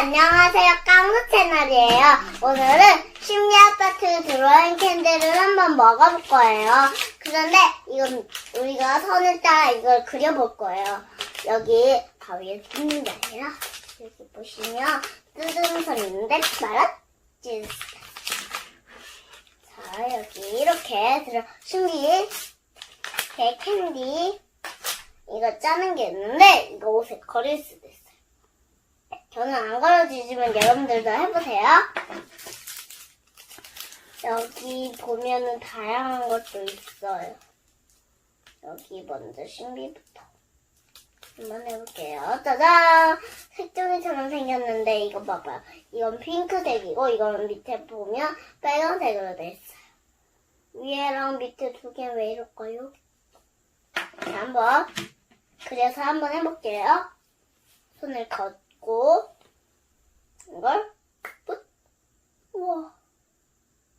안녕하세요. 깡구 채널이에요. 오늘은 심리 아파트 드로잉 캔들을 한번 먹어볼 거예요. 그런데 이건 우리가 선을 따라 이걸 그려볼 거예요. 여기 가위에 뜯는 게 아니라 여기 보시면 뜯은 선 있는데 말았지. 자, 여기 이렇게 들어 심리 개 캔디 이거 짜는 게 있는데 이거 옷에 걸릴 있어요. 저는 안 걸어지지만 여러분들도 해보세요. 여기 보면은 다양한 것도 있어요. 여기 먼저 신비부터 한번 해볼게요. 짜잔! 색종이처럼 생겼는데 이거 봐봐요. 이건 핑크색이고 이건 밑에 보면 빨간색으로 돼 있어요. 위에랑 밑에 두 개 왜 이럴까요? 자, 한번 그래서 한번 해볼게요. 손을 걷 고 이걸 뿌 우와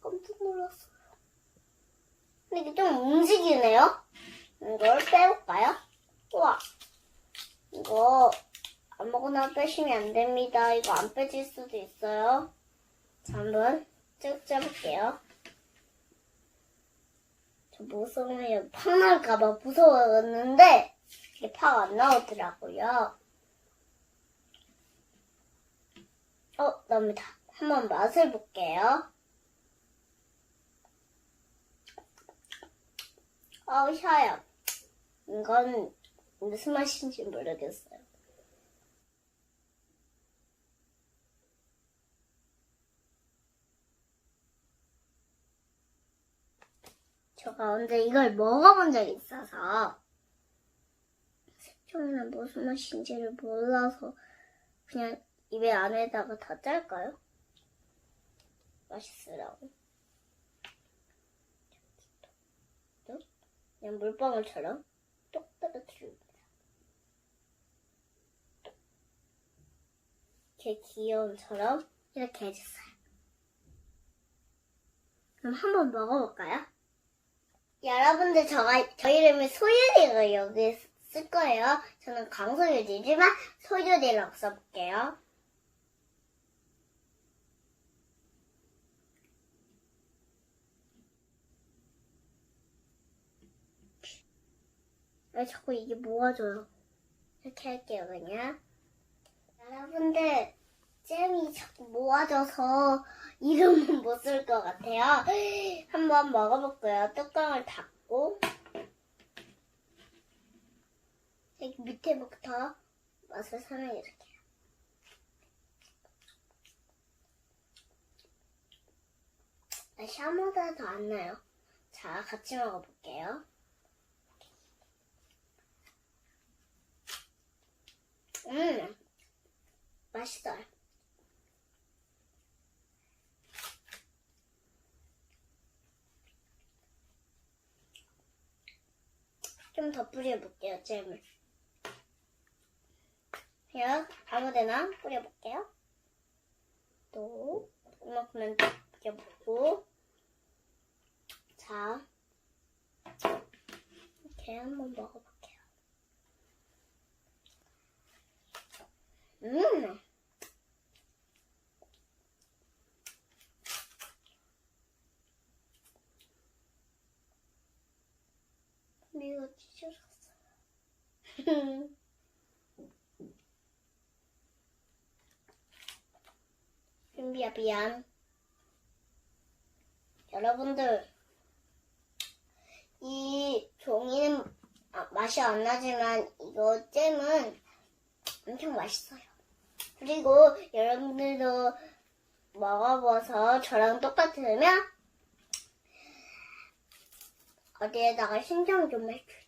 깜짝 놀랐어요. 근데 이게 좀 움직이네요. 이걸 빼볼까요? 우와 이거 아무거나 빼시면 안 됩니다. 이거 안 빼질 수도 있어요. 자, 한번 쭉 짜볼게요. 저 무서워요. 팍 날까봐 무서웠는데 이게 팍 안 나오더라고요. 어, 나옵니다. 한번 맛을 볼게요. 어우, 셔요. 이건 무슨 맛인지 모르겠어요. 제가 언제 이걸 먹어본 적이 있어서 색종이는 무슨 맛인지를 몰라서 그냥 입에 안에다가 다 짤까요? 맛있으라고. 그냥 물방울처럼 똑 떨어뜨립니다. 이렇게 귀여움처럼 이렇게 해줬어요. 그럼 한번 먹어볼까요? 여러분들 저가 저 이름이 소유리가 여기 쓸 거예요. 저는 강소유리지만 소유리라고 써볼게요. 왜 자꾸 이게 모아져요? 이렇게 할게요, 그냥. 여러분들, 잼이 자꾸 모아져서 이름은 못 쓸 것 같아요. 한번 먹어볼게요. 뚜껑을 닫고. 여기 밑에부터 맛을 설명해줄게요. 맛이 아무데나 더안 나요. 자, 같이 먹어볼게요. 음, 맛있어요. 좀 더 뿌려볼게요, 잼을. 그냥 아무데나 뿌려볼게요. 또, 이만큼만 더 뿌려보고. 자, 이렇게 한번 먹어볼게요. 음! 미가 찢어졌어요. 준비야, 미안. 여러분들, 이 종이는 아, 맛이 안 나지만 이거 잼은 엄청 맛있어요. 그리고 여러분들도 먹어봐서 저랑 똑같으면 어디에다가 신청 좀 해주세요.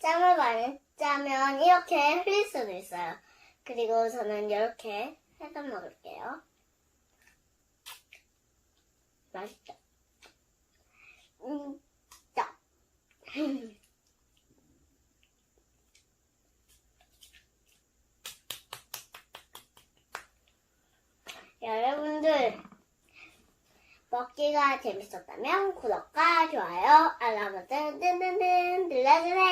짬을 많이 짜면 이렇게 흘릴 수도 있어요. 그리고 저는 이렇게 해서 먹을게요. 맛있다. 음, 짜. 여러분들 먹기가 재밌었다면 구독과 좋아요, 알람 버튼 뜬뜬뜬 눌러주세요.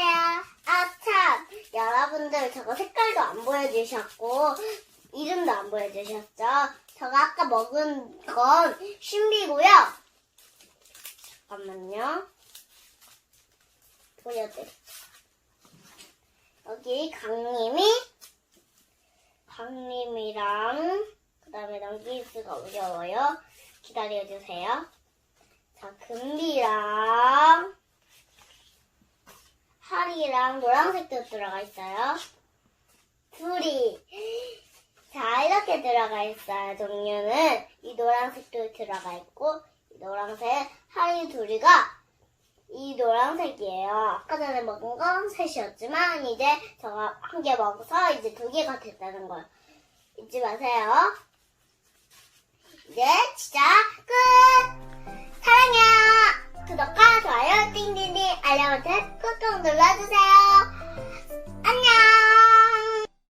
아 참, 여러분들 저거 색깔도 안 보여주셨고 이름도 안 보여주셨죠? 저거 아까 먹은 건 신비고요. 잠깐만요. 보여드릴게요. 여기 강님이 강님이랑 그 다음에 넘길 수가 어려워요. 기다려주세요. 자, 금비랑 하리랑 노란색도 들어가 있어요. 둘이 자 이렇게 들어가 있어요. 종류는 이 노란색도 들어가 있고 이 노란색 하리 둘이가 이 노란색이에요. 아까 전에 먹은 건 셋이었지만 이제 저가 한 개 먹어서 이제 두 개가 됐다는 걸 잊지 마세요. 진짜 끝! 사랑해요! 구독과 좋아요, 띵띵띵, 알람 버튼 꾹꾹 눌러주세요.